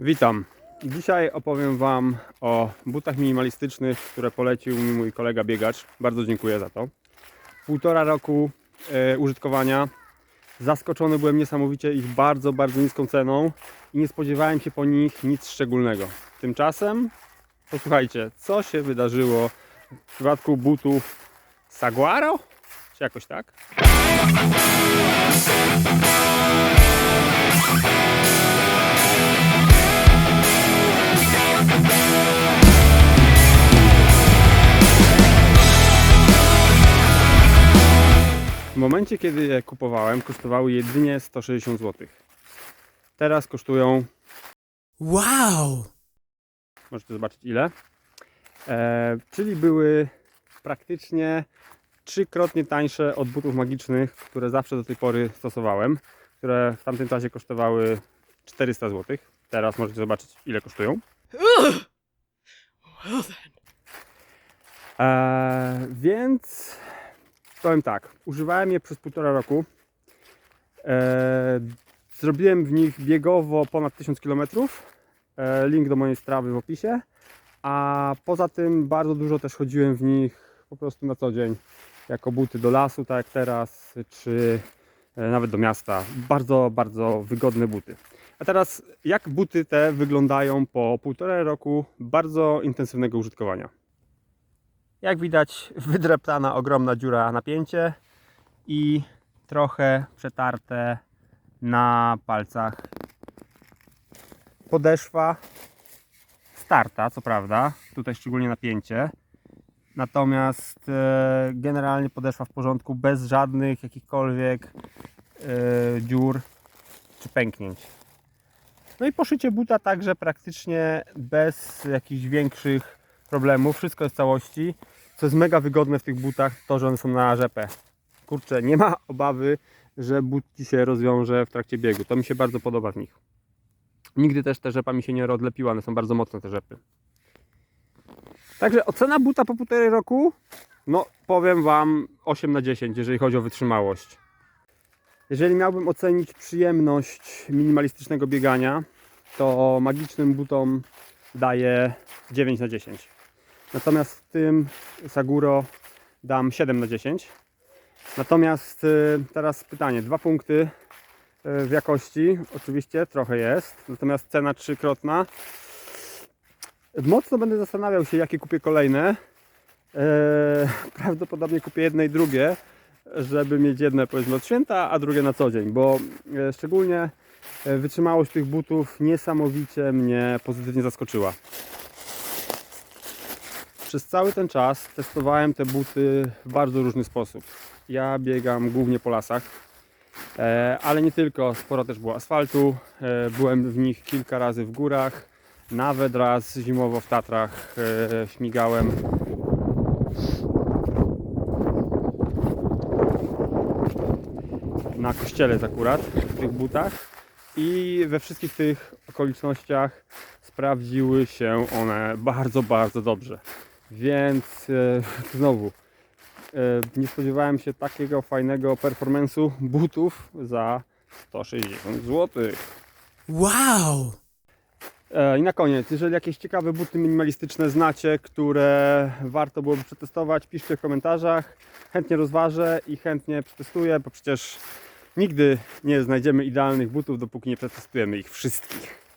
Witam. Dzisiaj opowiem Wam o butach minimalistycznych, które polecił mi mój kolega biegacz. Bardzo dziękuję za to. Półtora roku e, użytkowania. Zaskoczony byłem niesamowicie ich bardzo, bardzo niską ceną i nie spodziewałem się po nich nic szczególnego. Tymczasem, posłuchajcie, co się wydarzyło w przypadku butów Saguaro? Czy jakoś tak? Momencie, kiedy je kupowałem, kosztowały jedynie 160 zł. Teraz kosztują, Wow! możecie zobaczyć ile, e, czyli były praktycznie trzykrotnie tańsze od butów magicznych, które zawsze do tej pory stosowałem, które w tamtym czasie kosztowały 400 zł. Teraz możecie zobaczyć ile kosztują. E, więc powiem tak, używałem je przez półtora roku. E, zrobiłem w nich biegowo ponad 1000 km. E, link do mojej strawy w opisie. A poza tym bardzo dużo też chodziłem w nich po prostu na co dzień. Jako buty do lasu, tak jak teraz, czy e, nawet do miasta. Bardzo, bardzo wygodne buty. A teraz jak buty te wyglądają po półtora roku bardzo intensywnego użytkowania? Jak widać, wydreptana ogromna dziura napięcie i trochę przetarte na palcach podeszwa starta, co prawda, tutaj szczególnie napięcie. Natomiast e, generalnie podeszwa w porządku, bez żadnych jakichkolwiek e, dziur czy pęknięć. No i poszycie buta także praktycznie bez jakichś większych problemów. Wszystko jest w całości. Co jest mega wygodne w tych butach, to że one są na rzepę. Kurczę, nie ma obawy, że but ci się rozwiąże w trakcie biegu. To mi się bardzo podoba w nich. Nigdy też ta rzepa mi się nie odlepiła, one są bardzo mocne te rzepy. Także ocena buta po półtorej roku, no powiem Wam 8 na 10, jeżeli chodzi o wytrzymałość. Jeżeli miałbym ocenić przyjemność minimalistycznego biegania, to magicznym butom daję 9 na 10. Natomiast tym Saguro dam 7 na 10. Natomiast y, teraz pytanie, dwa punkty y, w jakości, oczywiście trochę jest, natomiast cena trzykrotna. Mocno będę zastanawiał się, jakie kupię kolejne. E, Prawdopodobnie kupię jedne i drugie, żeby mieć jedne powiedzmy od święta, a drugie na co dzień, bo szczególnie wytrzymałość tych butów niesamowicie mnie pozytywnie zaskoczyła. Przez cały ten czas testowałem te buty w bardzo różny sposób. Ja biegam głównie po lasach, e, ale nie tylko, sporo też było asfaltu. E, byłem w nich kilka razy w górach, nawet raz zimowo w Tatrach e, śmigałem. Na kościele akurat w tych butach i we wszystkich tych okolicznościach sprawdziły się one bardzo, bardzo dobrze. Więc e, znowu e, nie spodziewałem się takiego fajnego performance'u butów za 160 zł. Wow! E, I na koniec, jeżeli jakieś ciekawe buty minimalistyczne znacie, które warto byłoby przetestować, piszcie w komentarzach. Chętnie rozważę i chętnie przetestuję, bo przecież nigdy nie znajdziemy idealnych butów, dopóki nie przetestujemy ich wszystkich.